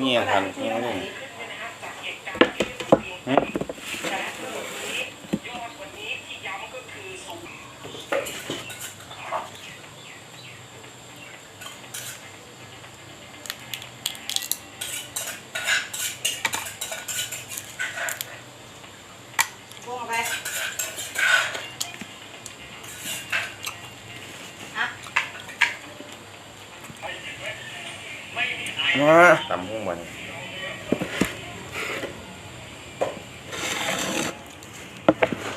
เงียทันเงียเลยหึกุ้งเอาไปอะมาตำหุ้งวัน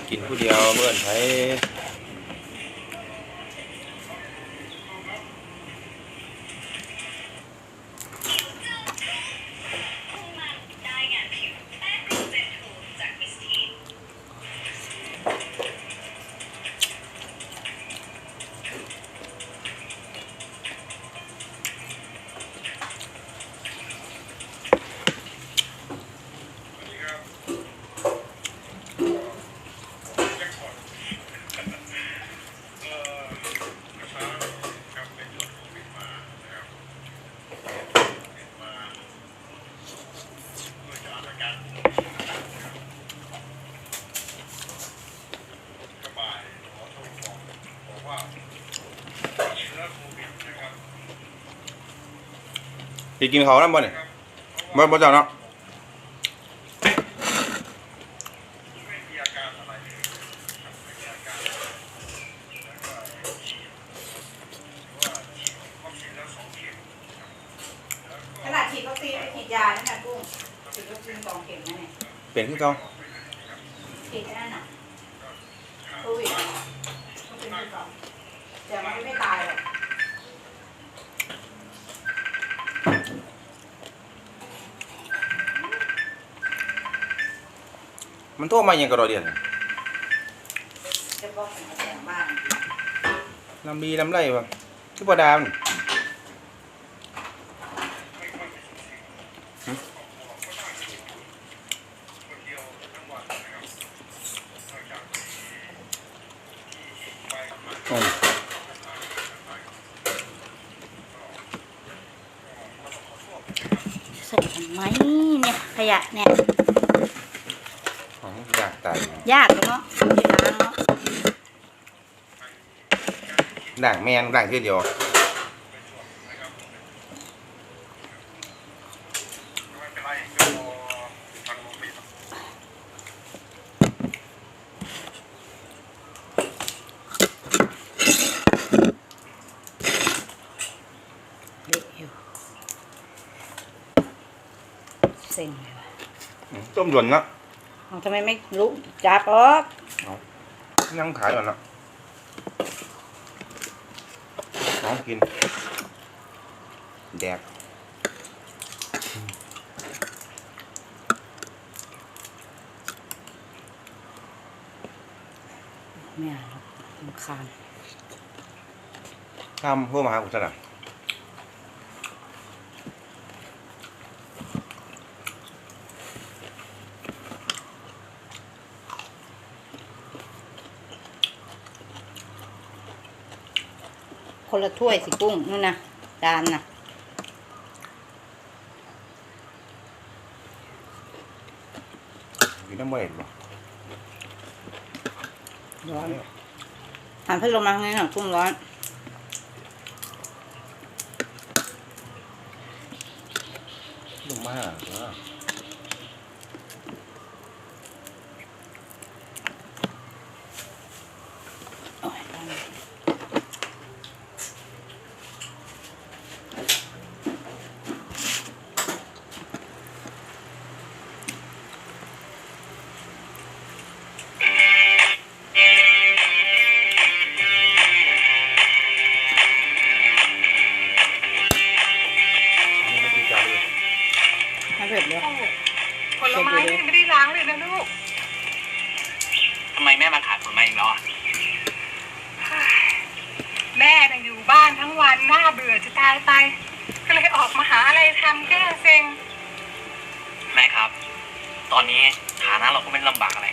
กินผู้ เดียวเมื่อนไผ สิกินเขาวนั่นบ่เนี่ยบ่บ่เจ้าเนาะ嗯ขนาดฉีดวัคซีนไปฉีดยานั่นน่ะกุ้งฉีดวัคซีนสองเข็มนะเนี่ยเป็นคือเก่าฉีดแค่นั้นน่ะโควิดอะวัคซีนที่สองแต่มันไม่ตาย มันโทรมาหยังก็รอเดียนจะบอกเป็นแสงบ้านลำบีลำไรบ่คือบ่ดามนหึอืมใส่ทำไมเนี่ยขยะเนี่ยอ๋ออยาก ตายยากเนาะที่ล้างเนาะด่างแมงด่างเทียวเดียวเละอยู่เซ็งเลยว่ะอืมต้มหยวนเนาะ เอาทำไมไม่รู้จับออกนั่งขายก่อนเนาะน้องกิน แดกไม่เอาหรอกรำคาญทำเพื่อมาหากูซะหน่ คนละถ้วยสิกุ้งนู่นนะจานน่ะกินน้ำมันเห็นบ่ร้อนหันพัดลมมาข้างในหน่อยกุ้งร้อนลงมา เลยนะลูกทำไมแม่มาขายผลไม้อีกแล้วอะแม่น่ะอยู่บ้านทั้งวันน่าเบื่อจะตายไป ก็เลยออกมาหาอะไรทำแก้เซ็ง แม่ครับ ตอนนี้ฐานะเราก็ไม่ได้ลำบากอะไร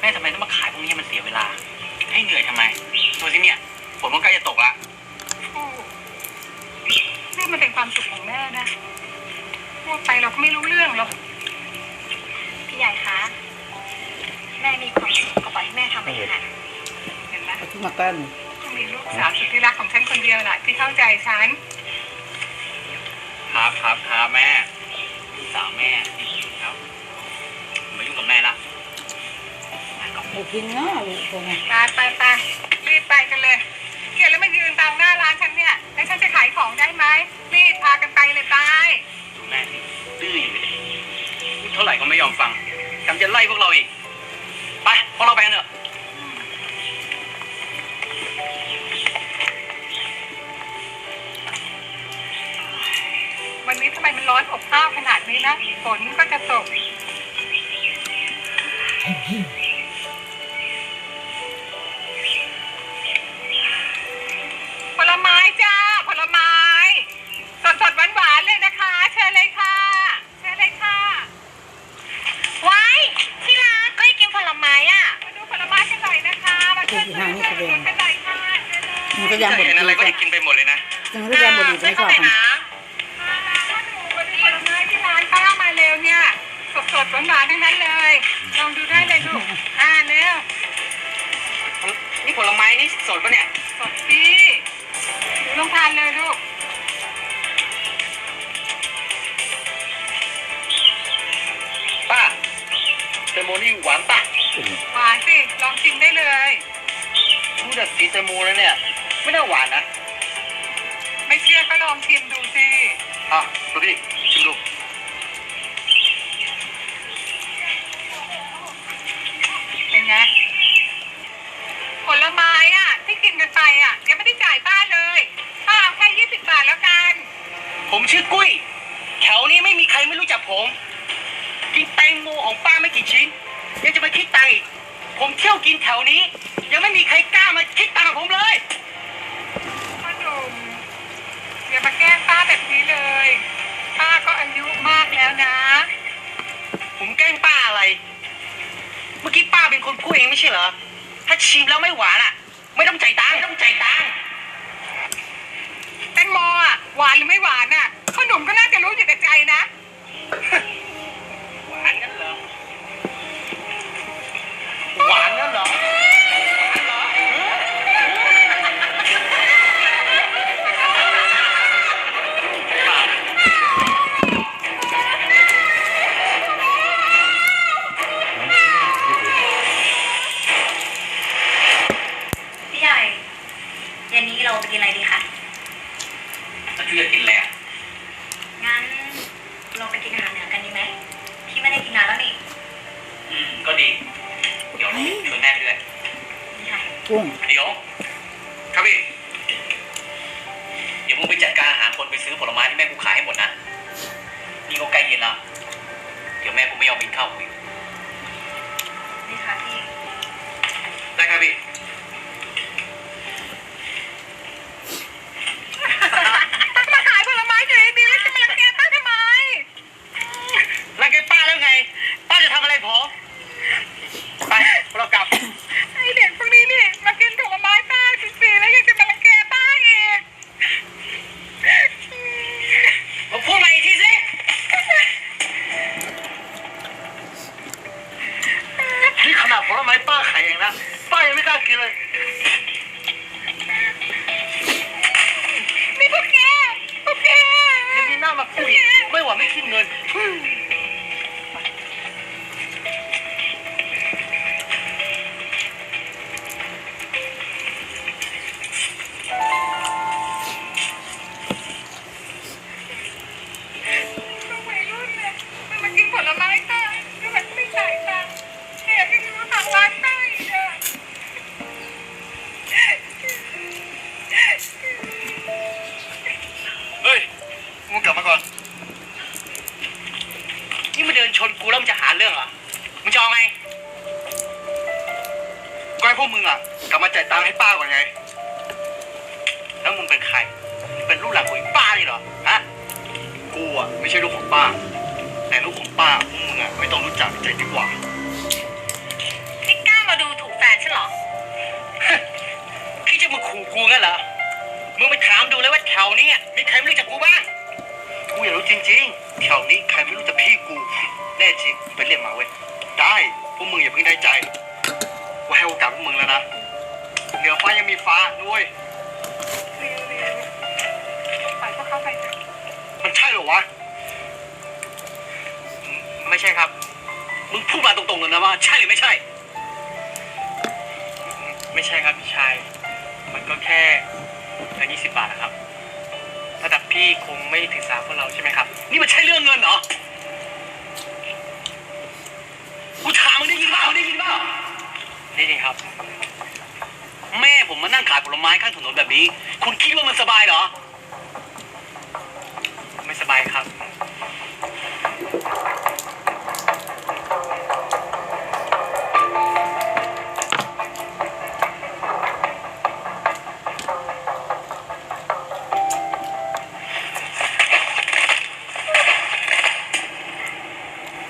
แม่ทำไมต้องมาขายพวกนี้มันเสียเวลา ให้เหนื่อยทำไมดูสิเนี่ยฝนมันใกล้จะตกละโอ้นี่มันเป็นความสุขของแม่นะ พูดไปเราก็ไม่รู้เรื่องหรอก พี่ใหญ่คะแม่มีความสุขก็ปล่อยให้แม่ทำไปเถอะค่ะเห็นไหมเอาขึ้นมากั้นก็มีลูกสาวสุดที่รักของฉันคนเดียวแหละที่เข้าใจฉันครับครับครับแม่ลูกสาวแม่ดีครับผมไม่ยุ่งกับแม่ละไปกินนะลูกคนน่ะไปไปไปรีบไปกันเลยเกียแล้วมายืนตามหน้าร้านฉันเนี่ยแล้วฉันจะขายของได้ไหมรีบพากันไปเลยไปดูแม่สิดื้ออยู่เลยพูดเท่าไหร่ก็ไม่ยอมฟัง กำจะไล่พวกเราอีก ไป พวกเราไปกันเถอะวันนี้ทำไมมันร้อนอบอ้าวขนาดนี้นะ ฝนก็จะตก นะมันก็ยังบดดีจะไม่อบมันมาดูมาดูผลไม้ที่ร้านป้ามาเร็วเนี่ย สดสดหวานๆทั้งนั้นเลย ลองดูได้เลยลูก อ่าเร็วนี่ผลไม้นี่สดปะเนี่ย สดดีหนูลองทานเลยลูก ป้าแตงโมนี่หวานป่ะหวานสิ ลองชิมได้เลย ดูจากสีแตงโมแล้วเนี่ย ไม่น่าหวานนะ ก็ลองชิมดูสิอะดูดิชิมดูเป็นไงผลไม้อะ ที่กินกันไปอะยังไม่ได้จ่ายป้าเลยป้าเอาแค่ยี่สิบบาทแล้วกัน ผมชื่อกุ้ย แถวนี้ไม่มีใครไม่รู้จักผม กินแตงโมของป้าไม่กี่ชิ้น ยังจะมาคิดตังค์อีก ผมเที่ยวกินแถวนี้ ยังไม่มีใครกล้ามาคิดตังค์กับผมเลยพ่อหนุ่ม อย่ามาแกล้งป้าแบบนี้เลย ป้าก็อายุมากแล้วนะ ผมแกล้งป้าอะไร เมื่อกี้ป้าเป็นคนพูดเองไม่ใช่เหรอ ถ้าชิมแล้วไม่หวานอะ ไม่ต้องจ่ายตังค์ไม่ต้องจ่ายตังค์แตงโมอะหวานหรือไม่หวานอะพ่อหนุ่มก็น่าจะรู้อยู่ในใจนะ เราไปกินอะไรดีคะแล้วพี่จะกินอะไรอะงั้นเราไปกินอาหารเหนือกันดีไหมพี่ไม่ได้กินนานแล้วนี่อืม ก็ดี เดี๋ยวชวนแม่ไปด้วย นี่ค่ะกุ้งเดี๋ยว ครับพี่ เดี๋ยวมึงไปจัดการหาคนไปซื้อผลไม้ที่แม่กูขายให้หมดนะ นี่ก็ใกล้เย็นแล้ว เดี๋ยวแม่กูไม่ยอมกินข้าวกูอีก ไม่ มึงเป็นใครเป็นลูกหลานของไอ้ป้านี่เหรอฮะกูอะไม่ใช่ลูกของป้า แต่ลูกของป้าพวกมึงอะไม่ต้องรู้จักใจดีกว่าไม่กล้ามาดูถูกแฟนฉันเหรอ พี่จะมาขู่กูงั้นเหรอมึงไปถามดูเลยว่าแถวเนี้ยมีใครไม่รู้จักกูบ้างกูอยากรู้จริงๆแถวนี้ใครไม่รู้แต่พี่กูแน่จริงไปเรียกมาเว้ยได้พวกมึงอย่าเพิ่งได้ใจว่าให้โอกาสพวกมึงแล้วนะเหนือฟ้ายังมีฟ้าด้วย วะ ไม่ใช่ครับ มึงพูดมาตรงๆเลยนะว่า ใช่หรือไม่ใช่ ไม่ใช่ครับพี่ชาย มันก็แค่เงินยี่สิบบาทนะครับ ระดับพี่คงไม่ถือสาพวกเราใช่ไหมครับ นี่มันใช่เรื่องเงินเหรอ กูถามมึงได้ยินเปล่ามึงได้ยินเปล่าได้ยินครับ แม่ผมมานั่งขายผลไม้ข้างถนนแบบนี้ คุณคิดว่ามันสบายเหรอ